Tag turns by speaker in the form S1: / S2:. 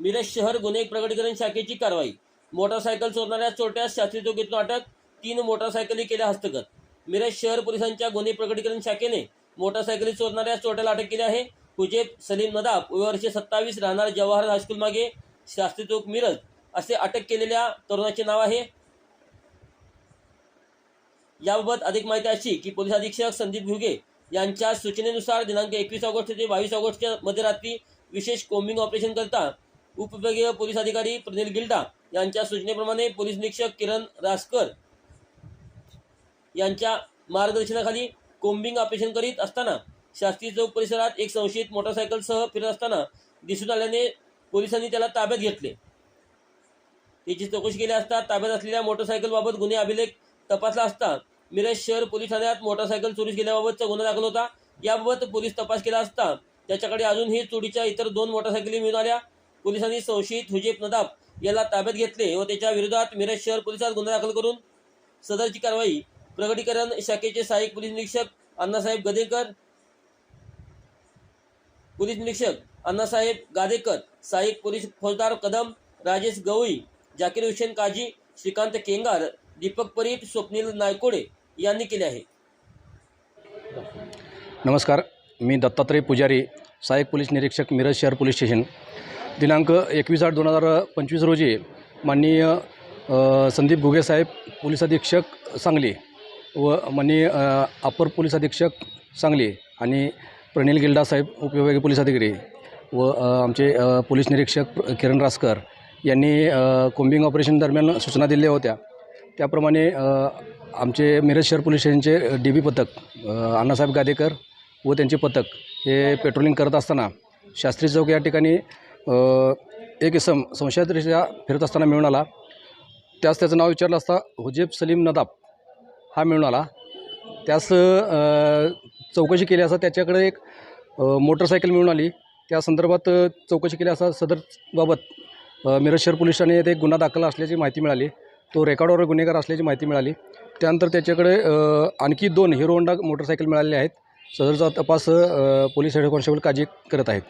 S1: मिरज शहर गुन्हे प्रगटीकरण शाखेची कारवाई. मोटारसायकल चोरणाऱ्या चोरट्यास शास्त्री चौकीतून अटक तीन मोटारसायकली केल्या हस्तगत. मिरज शहर पोलिसांच्या गुन्हे प्रगटीकरण शाखेने मोटारसायकली चोरणाऱ्या चोरट्याला अटक केली आहे. हुजेब सलीम नदाब वर्षे सत्तावीस राहणार जवाहर हायस्कूल मागे. शास्त्री चौक मिरज असे अटक केलेल्या तरुणाचे नाव आहे. याबाबत अधिक माहिती अशी की पोलीस अधीक्षक संदीप घुगे यांच्या सूचनेनुसार दिनांक एकवीस ऑगस्ट ते बावीस ऑगस्टच्या मध्यरात्री विशेष कोम्बिंग ऑपरेशन करता उपविभागीय पोलीस अधिकारी प्रनिल गिल्डा यांच्या सूचनेप्रमाणे पोलीस निरीक्षक किरण रासकर यांच्या मार्गदर्शनाखाली कोम्बिंग ऑपरेशन करीत असताना शास्त्री चौक परिसरात एक संशयित मोटरसायकलसह फिरत असताना दिसून आल्याने पोलिसांनी त्याला ताब्यात घेतले. त्याची चौकशी केली असता ताब्यात असलेल्या मोटरसायकलबाबत गुन्हे अभिलेख तपासला असता मिरज शहर पोलीस ठाण्यात मोटरसायकल चोरीस गेल्याबाबतचा गुन्हा दाखल होता. याबाबत पोलीस तपास केला असता त्याच्याकडे अजूनही चोरीच्या इतर दोन मोटरसायकली मिळून आल्या. पोलिसांनी संशयित हुजेब नदाब याला ताब्यात घेतले व त्याच्या विरोधात मिरज शहर पोलिसात गुन्हा दाखल करून सदरची कारवाई प्रगटीकरण शाखेचे सहाय्यक पोलीस निरीक्षक अण्णासाहेब गदेकर पोलीस निरीक्षक अण्णासाहेब गादेकर सहाय्यक पोलीस फौजदार कदम राजेश गवई जाकीर हुसेन काजी श्रीकांत केंगार दीपक परीट स्वप्नील नायकोडे यांनी केले आहे.
S2: नमस्कार मी दत्तात्रय पुजारी सहाय्यक पोलीस निरीक्षक मिरज शहर पोलीस स्टेशन. दिनांक एकवीस आठ दोन हजार पंचवीस रोजी माननीय संदीप घुगेसाहेब पोलीस अधीक्षक सांगली व माननीय अपर पोलीस अधीक्षक सांगली आणि प्रनिल गिल्डासाहेब उपविभागीय पोलीस अधिकारी व आमचे पोलीस निरीक्षक किरण रासकर यांनी कोम्बिंग ऑपरेशन दरम्यान सूचना दिल्या होत्या. त्याप्रमाणे आमचे मिरज शहर पोलीस स्टेशनचे डी बी पथक अण्णासाहेब गादेकर व त्यांचे पथक हे पेट्रोलिंग करत असताना शास्त्री चौक या ठिकाणी एक इसम संशयादृष्ट्या फिरत असताना मिळून आला. त्यास त्याचं नाव विचारलं असता हुजेब सलीम नदाब हा मिळून आला. त्यास चौकशी केली असता त्याच्याकडे एक मोटरसायकल मिळून आली. त्या संदर्भात चौकशी केली असता सदरबाबत अ, मिरज शहर पोलीस ठाणे येथे एक गुन्हा दाखल असल्याची माहिती मिळाली. तो रेकॉर्डवर गुन्हेगार असल्याची माहिती मिळाली. त्यानंतर त्याच्याकडे आणखी दोन हिरो होंडा मोटरसायकल मिळालेल्या आहेत. सदरचा तपास पोलीस हेड कॉन्स्टेबल काजी करत आहेत.